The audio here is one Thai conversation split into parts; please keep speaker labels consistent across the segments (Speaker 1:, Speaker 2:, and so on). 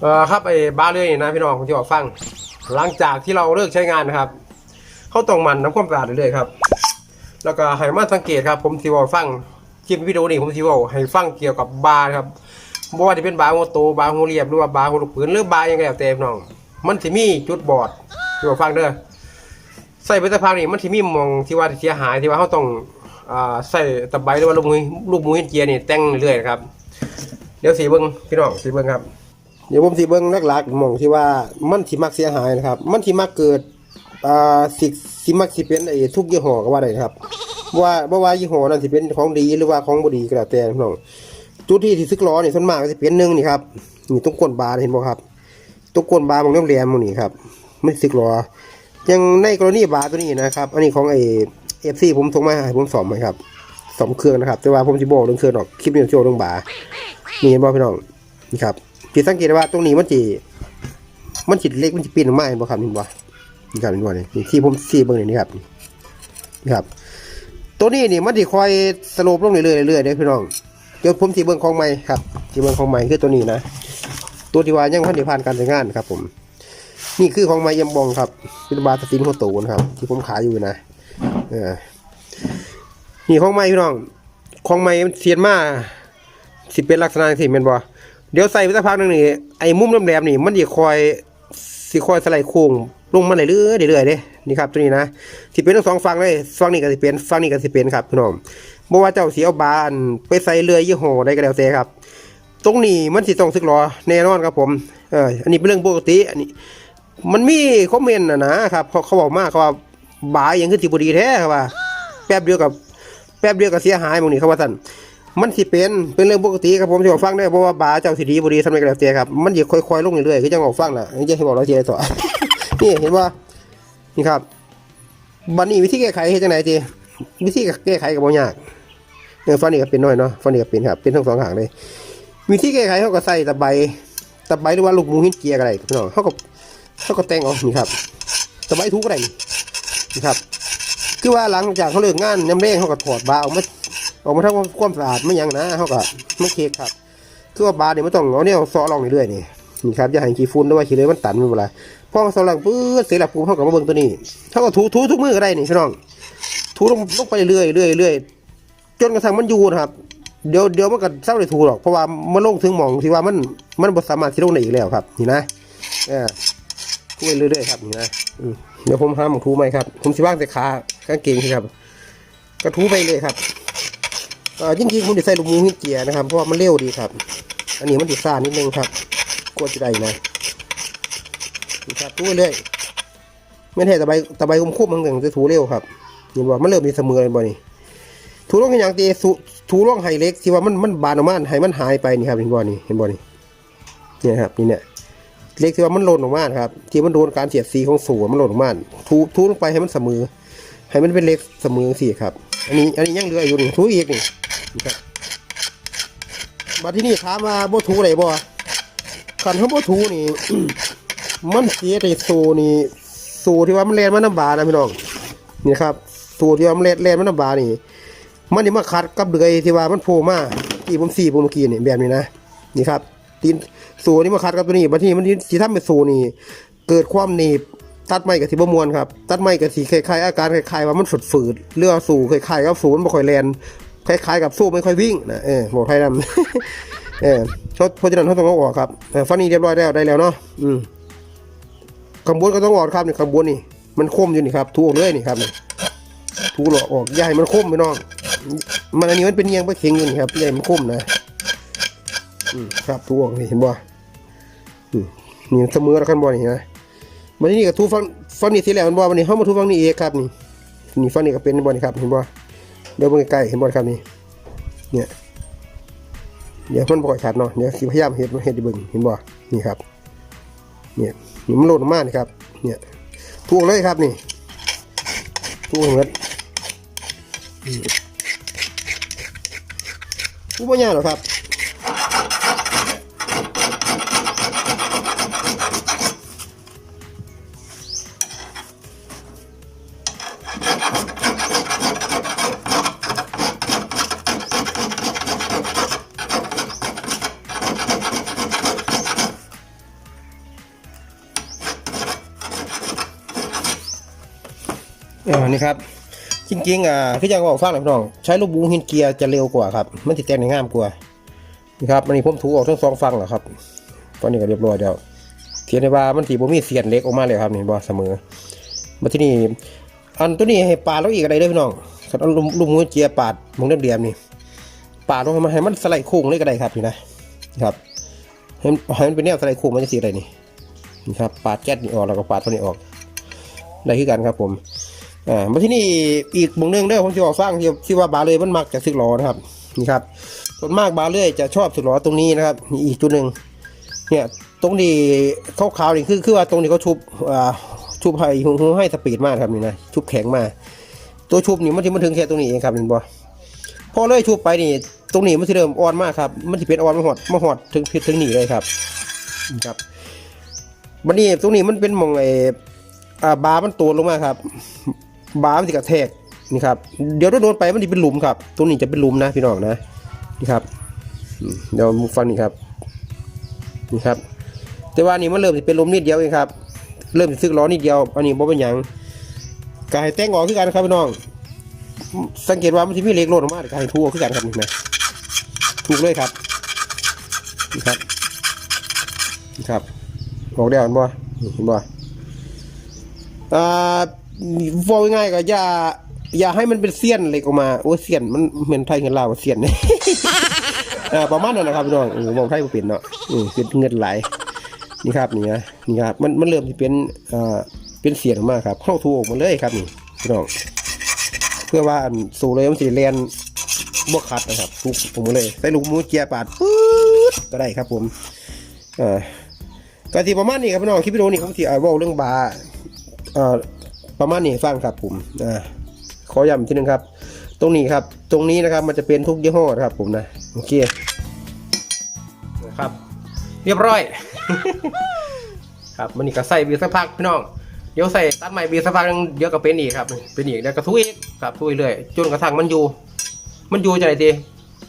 Speaker 1: เออครับไอ้บ้าเรื่อยนี่นะพี่น้องผมจะบอกฟัง หลังจากที่เราเลิกใช้งานนะครับเขาต้องหมันน้ำความสะอาดเรื่อยๆครับ แล้วก็ให้มาสังเกตครับ ผมสิบอกฟังคลิปวิดีโอนี้ผมสิบอกให้ฟังเกี่ยวกับบาร์ครับบ่ว่าจะเป็นบาร์หัวโตบาร์หัวเรียบหรือว่าบาร์หัวลูกปืนหรือบาร์ยังไงแล้วแต่พี่น้อง มันสิมีจุดบอดที่บอกฟังเด้อใส่ไปสักพักนี่มันสิมีมองที่ว่าเสียหายที่ว่าเขาต้องอ่าใส่ตะไบหรือว่าลูกมือลูกมือเกียร์นี่แต่งเรื่อยๆครับเดี๋ยวสีเบิ้งพี่น้องสีเบิ้งครับ เดี๋ยวผมสีเบิ้งหลักๆหมองที่ว่ามันสิมักเสียหายนะครับ มันสิมักเกิดอ่าสิสิมักสิเป็นไอ้ทุกยี่ห้อก็ว่าได้นะครับว่าบ่ว่ายี่ห้อนั้นสิเป็นของดีหรือว่าของบ่ดีก็แล้วแต่พี่น้องจุดที่ที่ซึกล้อนี่ส่วนมากก็สิเป็นหนึ่งนี่ครับนี่ตรงก้นบาร์เห็นบ่ครับตรงก้นบาร์บางน้ำแหลมๆมองนี่ครับมันซึกล้อยังในกรณีบาร์ตัวนี้นะครับ อันนี้ของไอ้ FC ผมส่งมาให้ผมสอมให้ครับสอมเครื่องนะครับ แต่ว่าผมสิบอกเรื่องเครื่องดอกคลิปนี้โชว์เรื่องบาร์นี่เห็นบ่พี่น้องนี่ครับ พี่สังเกตว่าตรงนี้มันจีมันจิเล็กมันจิปีนออกมาเห็นบ่ครับเห็นบ่นี่ครับเห็นบ่นี่นี่ที่ผมซีเบิ่งนี่ครับนี่ครับ ตัวนี้นี่มันสิคอยสโลปลงเรื่อยๆเรื่อยๆเด้พี่น้องเดี๋ยวผมสิเบิ่งของใหม่ครับสิเบิ่งของใหม่คือตัวนี้นะตัวที่ว่ายังพันได้ผ่านการใช้งานครับผม นี่คือของใหม่ยำบองครับเป็นบาสตินโฮโตนครับ ที่ผมขายอยู่นะเออนี่ของใหม่พี่น้องของใหม่มันเสียนมาสิเป็นลักษณะที่แม่นบ่ เดี๋ยวใส่ไปสักพักหนึ่งนี่ไอ้มุมแหลมๆนี่ มันสิคอยสิคอยสไลด์โค้งลงมาเรื่อยๆเรื่อยๆเด้นี่ครับตัวนี้นะสิเป็นทั้งสองฝั่งเลยฝั่งนี้ก็สิเป็นฝั่งนี้ก็สิเป็นครับพี่น้องบ่ว่าเจ้าสิเอาบานไปใส่เรือยี่ห้อใดก็แล้วแต่ครับ ตรงนี้มันสิต้องสึกหรอแน่นอนครับผมเอออันนี้เป็นเรื่องปกติอันนี้ มันมีคอมเมนต์นะนะครับเขาเขาบอกมากเขาว่าบายยังคือสิบ่ดีแท้ครับว่า แป๊บเดียวกับแป๊บเดียวก็เสียหายหมองนี้เขาว่าซั่น มันสิเป็นเป็นเรื่องปกติครับผมที่บอกฟังได้เพราะว่าบาเจ้าสิดีบุรีทำไมกันแล้วเจครับมันจะค่อยๆลงเรื่อยๆคือจังบอกฟังน่ะนี่จะให้บอกเราเจต่อนี่เห็นว่านี่ครับบันนี้วิธีแก้ไขเฮ็ดจังไหนเจวิธีแก้ไขก็บ่ยากเนี่ยฟันนี่ก็เป็นน้อยเนาะฟันนี่ก็เป็นครับเป็นทั้งสองข้างเลยวิธีแก้ไขเขาก็ใส่ตะไบตะไบหรือว่าลูกมูหินเกียร์ก็ได้พี่น้องเขาก็เขาก็แต่งออกนี่ครับตะไบทุกก็ได้นี่นี่ครับ คือว่าหลังจากเขาเลิกงานน้ำเร่งเขาก็ถอดบาออกมา ออกมาทำความสะอาดไม่ยังนะเขาก็ไม่เค้กครับคือว่าบาร์เนี่ยไม่ต้องเอาเนี่ยซอลองเรื่อยๆนี่นี่ครับอย่าให้ขี้ฝุ่นด้วยว่าขี้เลยมันตันไม่เป็นไรพอซอลองปื้ดเสร็จแล้วปุ๊บเขาก็มาเบิ่งตัวนี้เขาก็ถูถูทุกมือก็ได้นี่พี่น้อง ถูลงลงไปเรื่อยๆเรื่อยๆเรื่อยจนกระทั่งมันอยู่นะครับ เดี๋ยวเดี๋ยวมันก็เศร้าเลยถูหรอกเพราะว่ามันลงถึงหมองที่ว่ามันมันบ่สามารถที่ลงได้อีกแล้วครับ นี่นะเออถูไปเรื่อยๆครับนี่นะอืมเดี๋ยวผมห้ามถูไหมครับ ผมสิว่างแต่ขากางเกงครับ ก็ถูไปเลยครับ จริงๆผมจะใส่ลูกมือหินเกียร์นะครับเพราะว่ามันเร็วดีครับ อันนี้มันติดซ่านิดนึงครับกลัวจะได้นะนี่ครับทูเรื่อยไม่ใช่ตะไบตะไบคุ้มคุ้มมันถึงจะถูเร็วครับเห็นว่ามันเริ่มมีเสมอเลยบ่นี่ถูร่องอย่างตีถูถูร่องไฮเล็กที่ว่ามันมันบานออกมาให้มันหายไปนี่ครับเห็นบ่นี่เห็นบ่นี่เนี่ยครับนี่เนี่ยเล็กที่ว่ามันหล่นออกมาครับ ที่มันโดนการเสียดสีของสูมันหล่นออกมาถูถูลงไปให้มันเสมอ ให้มันเป็นเล็กเสมอสิครับ อันนี้อันนี้ยังเหลืออยู่นี่ถูอีกนี่ นี่ครับมาที่นี่ถามว่าบ่ถูไหนบ่ขันเขาบ่ถูนี่ มันเสียในโซนี่โซที่ว่ามันแลนมันน้ำบานะพี่น้องนี่ครับโซที่ว่ามันแลนแลนมันน้ำบานี่ มันนี่มาคัดกับเดือยที่ว่ามันโผล่มาที่ผมสี่ผมเมื่อกี้นี่แบบนี้นะนี่ครับตีนโซนี่มาคัดกับตัวนี้บาที่มันสีทำเป็นโซนี่ เกิดความหนีบตัดไม้กับสีบมวนครับ ตัดไม้กับสีคล้ายๆอาการคล้ายๆว่ามันฝุดฝืดเรือสู่คล้ายๆกับสูมันบ่ค่อยแลน คล้ายๆกับสู้ไม่ค่อยวิ่งนะเออบอกให้นำเออเขาเพราะฉะนั้นเขาต้องออกครับฟันนี้เรียบร้อยแล้วได้แล้วเนาะอืมข้างบนก็ต้องออกครับนี่ข้างบนนี่มันคมอยู่นี่ครับถูกเลยนี่ครับนี่ถูกหลอกออกให้มันคมไปน้องมันอันนี้มันเป็นเยียงไปเข็งอยู่นี่ครับให้มันคมนะอืมครับถูกออกนี่เห็นบ่นี่เสมอแล้วกันบ่นี่นะมันนี่กับทูฟังฟังนี่ทีแล้วมันบ่วันนี้เฮามาทูฟังนี่เองครับนี่นี่ฟังนี่ก็เป็นบ่นี่ครับเห็นบ่ เดี๋ยวเบิ่งใกล้เห็นบ่ครับนี่เนี่ยเดี๋ยวมันบ่อยชัดเนาะเดี๋ยวสิพยายามเฮ็ดเฮ็นดให้เบิ่งเห็นบ่นี่ครับเนี่ยนี่มันโหลดออกนี่ครับ เนี่ยถูกเลยครับนี่ถูกเหมือนถูกบ่ยากหรอกครับ อ่านี่ครับ จริงๆอ่าคืออยางบอกฟังหน่อยพี่น้อง ใช้ลูกบูหินเกียร์จะเร็วกว่าครับ มันติดแต่งในง่ามกว่า นี่ครับมันนี่ผมถูออกทั้งสองฟังแล้วครับ ตอนนี้ก็เรียบร้อยแล้วเทียนในว่ามันสีบ่มีเสียนเล็กออกมาเลยครับนี่บ่เสมอ มาที่นี่อันตัวนี้ให้ปาดแล้วอีกอะไรเด้อพี่น้องคันเอาลูกลูกบูหินเกียร์ปาดมองเดียมๆนี่ปาดลงมาให้มันสไลด์โค้งเลยก็ได้ครับนี่นะครับให้มันให้มันเป็นแนวสไลด์โค้งมันจะสีอะไรนี่นี่ครับปาดแก๊สนี่ออกแล้วก็ปาดตัวนี้ออกได้คือกันครับผม อ่ามาที่นี่อีกมุงหนึงเด้อผมจะบอกฟังที่ที่ว่าบาเลยมันมักจะสึกหลอนะครับนี่ครับส่วนมากบาเลยจะชอบสึกหลอตรงนี้นะครับนี่อีกจุดหนึ่งเนี่ยตรงนี้ขาวๆนี่คือคือว่าตรงนี้เขาชุบอ่าชุบให้หูให้สปีดมากครับนี่นะชุบแข็งมากตัวชุบนี่มันที่มันถึงแค่ตรงนี้เองครับเห็นบ่พอเลยชุบไปนี่ ตรงนี้มันจะเริ่มอ่อนมากครับ มันจะเป็นอ่อนมาหอดมาหอดถึงถึงหนีเลยครับนี่ครับวันนี้ตรงนี้มันเป็นมองไอ้อ่าบาร์มันโตลงมาครับ บาร์มันจะกระแทกนี่ครับเดี๋ยวโดนไปมันจะเป็นหลุมครับ ตรงนี้จะเป็นหลุมนะพี่น้องนะนี่ครับเดี๋ยวมุกฟังนี่ครับนี่ครับ แต่ว่านี่มันเริ่มจะเป็นหลุมนิดเดียวเองครับ เริ่มจะซึกล้อนิดเดียวอันนี้บ่เป็นหยังกายแต่งออกคือกันครับพี่น้อง สังเกตว่ามันจะมีเล็กโลดออกมาแต่กายทั่วคือกันครับนี่นะถูกเลยครับนี่ครับนี่ครับออกได้เห็นบ่เห็นบ่อ่า ว่าง่ายก็อย่า อย่าให้มันเป็นเสี้ยนเล็กออกมาโอ้เสี้ยนมันเหมือนไทยเงินลาวว่าเสี้ยนอ่าประมาณนั้นนะครับพี่น้องเออมองไทยบ่เป็นเนาะอืมเป็นเงินไหลนี่ครับนี่นะนี่ครับมันมันเริ่มที่เป็นอ่าเป็นเสียงออกมาครับเข้าทูออกมาเลยครับนี่พี่น้องเพื่อว่าอันสู่เลยมันสิแลนบ่ขัดนะครับทุกผมเลยใส่ลูกหมูเจียปาดปื๊ดก็ได้ครับผมอ่าก็ที่ประมาณนี้ครับพี่น้องคลิปวิดีโอนี้ผมสิเอาเว้าเรื่องบาร์เอ่อ ประมาณนี้ให้ฟังครับผมอ่าขอย้ำอีกทีหนึงครับ ตรงนี้ครับ ตรงนี้นะครับมันจะเป็นทุกยี่ห้อนะครับผมนะโอเคนะครับ เรียบร้อย ครับมันนี่ก็ใส่บีสักพักพี่น้องเดี๋ยวใส่ตัดใหม่บีสักพักนึงเดี๋ยวก็เป็นอีกครับ เป็นอีกแล้วก็ทุยอีกครับทุยเรื่อยจนกระทั่งมันอยู่ มันอยู่จะไหนที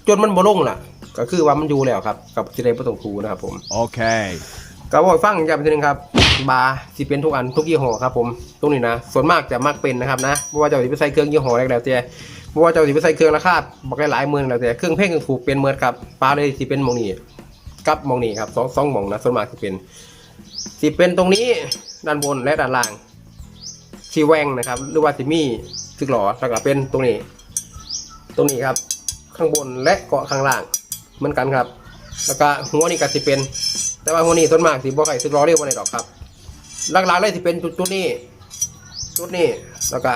Speaker 1: จนมันบ่ลงล่ะ ก็คือว่ามันอยู่แล้วครับ กับสิได้บ่ต้องคูนะครับผม
Speaker 2: Okay.
Speaker 1: ก็บอกให้ฟังย้ำอีกทีหนึงครับ บาร์สิเป็นทุกอันทุกยี่ห้อครับผมตรงนี้นะส่วนมากจะมักเป็นนะครับนะไม่ว่าจะสิไปใส่เครื่องยี่ห้ออะไรกแล้วแต่ไม่ว่าจะสิไปใส่เครื่องราคาบอกหลายหมื่นแล้วแต่เครื่องเพ่งถูกเป็นเมิดครับปลาเลยสิเป็นมองนี้กับมองนี้ครับสองสองมองนะส่วนมากสิเป็นสิเป็นตรงนี้ด้านบนและด้านล่างชีแวงนะครับ หรือว่าสิมีซึกหลอแล้วก็เป็นตรงนี้ ตรงนี้ครับ ข้างบนและเกาะข้างล่างเหมือนกันครับ แล้วก็หัวนี่ก็สิเป็น แต่ว่าหัวนี้ส่วนมากสิบ่ใครซึกล้อเรียกว่าไหนดอกครับ หลักๆเลยสิเป็นจุดนี้จุดนี้แล้วก็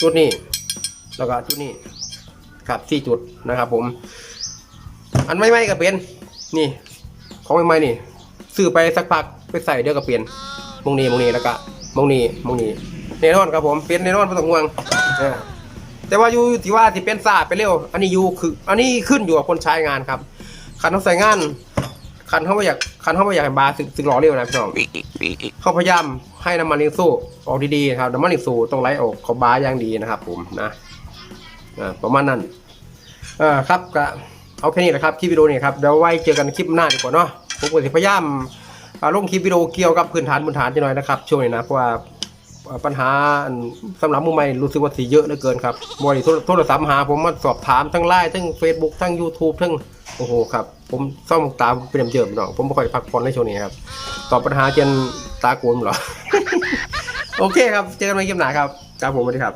Speaker 1: จุดนี้แล้วก็จุดนี้ครับสี่จุดนะครับ ผม อันไม่ไม่ก็เป็นนี่ ของใหม่ๆนี่ซื้อไปสักพักไปใส่เดี๋ยวก็เปลี่ยนมงนี้มงนี้แล้วก็มงนี้มงนี้แน่นอนครับผมเป็นแน่นอนไม่ต้องห่วงแต่ว่าอยู่ที่ว่าที่เป็นซาเป็นเร็ว อันนี้อยู่คือ อันนี้ขึ้นอยู่กับคนใช้งานครับคันเขาใส่งาน คันเขาไม่อยากคันเขาไม่อยากให้บาร์สึกสึกหล่อเร็วนะพี่น้องเขาพยายามให้น้ำมันเลี้ยงสู้ออกดีๆนะครับน้ำมันเลี้ยงสู้ต้องไหลออกเขาบาร์อย่างดีนะครับ ผมนะอ่าประมาณนั้นอ่าครับก็เอาแค่นี้แหละครับคลิปวิดีโอนี้ครับเดี๋ยวไว้เจอกันคลิปหน้าดีกว่าเนาะผมก็จะพยายามอ่าลงคลิปวิดีโอเกี่ยวกับพื้นฐานพื้นฐานจะหน่อยนะครับช่วงนี้นะเพราะว่าอ่าปัญหาอันสำหรับมือใหม่รู้สึกว่าสีเยอะเหลือเกินครับบริโทรศัพท์มาหาผมมาสอบถามทั้งไลน์ทั้ง Facebook ทั้ง YouTube ทั้ง โอ้โหครับ ผมซ่อมตาเป็นเจิมหน่อยผมไม่ค่อยพักผ่อนในช่วงนี้ครับ ตอบปัญหาเจนตาโกนเหรอ โอเคครับ เจอกันใหม่คลิปหน้าครับครับผมสวัสดีครับ